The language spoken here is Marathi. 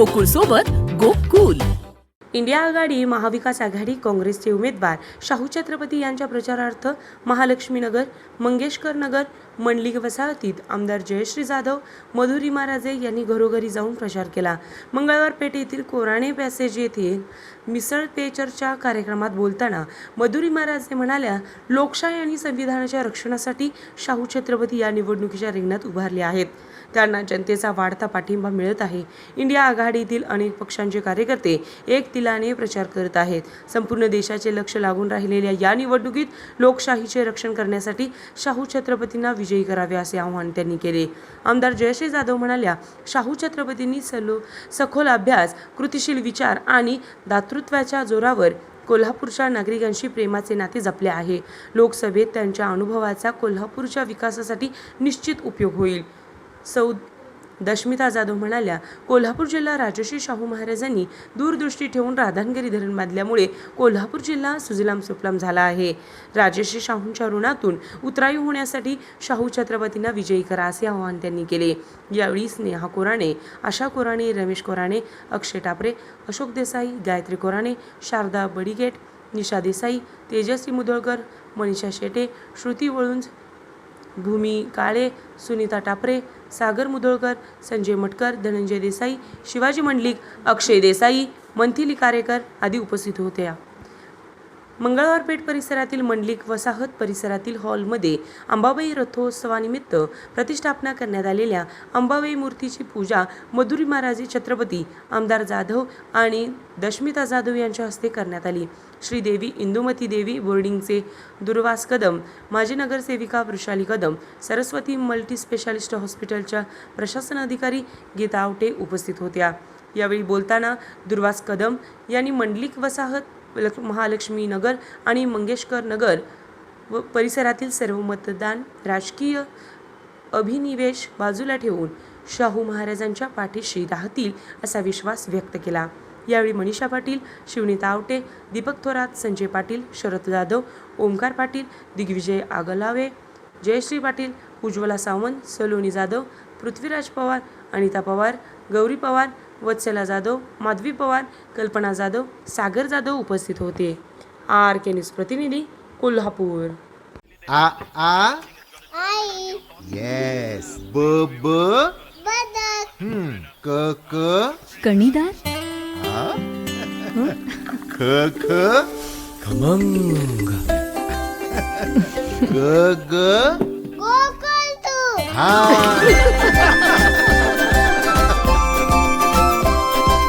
गोकुळ सोबत गोकुल. इंडिया आघाडी महाविकास आघाडी काँग्रेसचे उमेदवार शाहू छत्रपती यांच्या प्रचारार्थ महालक्ष्मीनगर मंगेशकर नगर मंडलिक वसाहतीत आमदार जयश्री जाधव मधुरी महाराजे यांनी घरोघरी जाऊन प्रचार केला. मंगळवार पेठ येथील कोराणे पॅसेज येथे मिसळ पेचरच्या कार्यक्रमात बोलताना मधुरी महाराजे म्हणाल्या लोकशाही आणि संविधानाच्या रक्षणासाठी शाहू छत्रपती या निवडणुकीच्या रिंगणात उभारले आहेत. त्यांना जनतेचा वाढता पाठिंबा मिळत आहे. इंडिया आघाडीतील अनेक पक्षांचे कार्यकर्ते एक तिलाने प्रचार करत आहेत. संपूर्ण देशाचे लक्ष लागून राहिलेल्या या निवडणुकीत लोकशाहीचे रक्षण करण्यासाठी शाहू छत्रपतींना विजय करावे असे आवाहन त्यांनी केले. आमदार जयश्री जाधव म्हणाल्या शाहू छत्रपतींनी सलो सखोल अभ्यास कृतिशील विचार आणि दातृत्वाच्या जोरावर कोल्हापूरच्या नागरिकांशी प्रेमाचे नाते जपले आहे. लोकसभेत त्यांच्या अनुभवाचा कोल्हापूरच्या विकासासाठी निश्चित उपयोग होईल. सौ दशमिता जाधव म्हणाल्या कोल्हापूर जिल्हा राजश्री शाहू महाराजांनी दूरदृष्टी ठेवून राधानगिरी धरण बांधल्यामुळे कोल्हापूर जिल्हा सुजलाम सुफलाम झाला आहे. राजश्री शाहूंच्या ऋणातून उतराई होण्यासाठी शाहू छत्रपतींना विजयी करा असे आवाहन त्यांनी केले. यावेळी स्नेहा कोराणे आशा कोराणे रमेश कोराणे अक्षय टापरे अशोक देसाई गायत्री कोराणे शारदा बडिगेट निशा देसाई तेजस्वी मुदळकर मनीषा शेटे श्रुती वळुंज भूमी काळे सुनीता टापरे सागर मुदोळकर संजय मटकर धनंजय देसाई शिवाजी मंडलिक अक्षय देसाई मंथिली कारेकर आदी उपस्थित होत्या. मंगळवार पेठ परिसरातील मंडलिक वसाहत परिसरातील हॉलमध्ये अंबाबाई रथोत्सवानिमित्त प्रतिष्ठापना करण्यात आलेल्या अंबाबाई मूर्तीची पूजा मधुरी महाराजे छत्रपती आमदार जाधव आणि दशमिता जाधव यांच्या हस्ते करण्यात आली. श्रीदेवी इंदुमती देवी बोर्डिंगचे दुर्वास कदम माजी नगरसेविका वृषाली कदम सरस्वती मल्टी स्पेशालिस्ट हॉस्पिटलच्या प्रशासन अधिकारी गीता आवटे उपस्थित होत्या. यावेळी बोलताना दुर्वास कदम यांनी मंडलिक वसाहत लक- महालक्ष्मी नगर आणि मंगेशकर नगर व परिसरातील सर्व मतदान राजकीय अभिनिवेश बाजूला ठेवून शाहू महाराजांच्या पाठीशी राहतील असा विश्वास व्यक्त केला. यावेळी मनीषा पाटील शिवनीता आवटे दीपक थोरात संजय पाटील शरद जाधव ओमकार पाटील दिग्विजय आगलावे जयश्री पाटील उज्ज्वला सावंत सलोनी जाधव पृथ्वीराज पवार अनिता पवार गौरी पवार वत्सला जाधव माधवी पवार कल्पना जाधव सागर जाधव उपस्थित होते. आर के न्यूज प्रतिनिधी कोल्हापूर. आ आ? आई. येस ब ब? बदक. हम्म. क क? कणीदार? ख ख? खमंग. ग ग? गोकुळ तू. हा.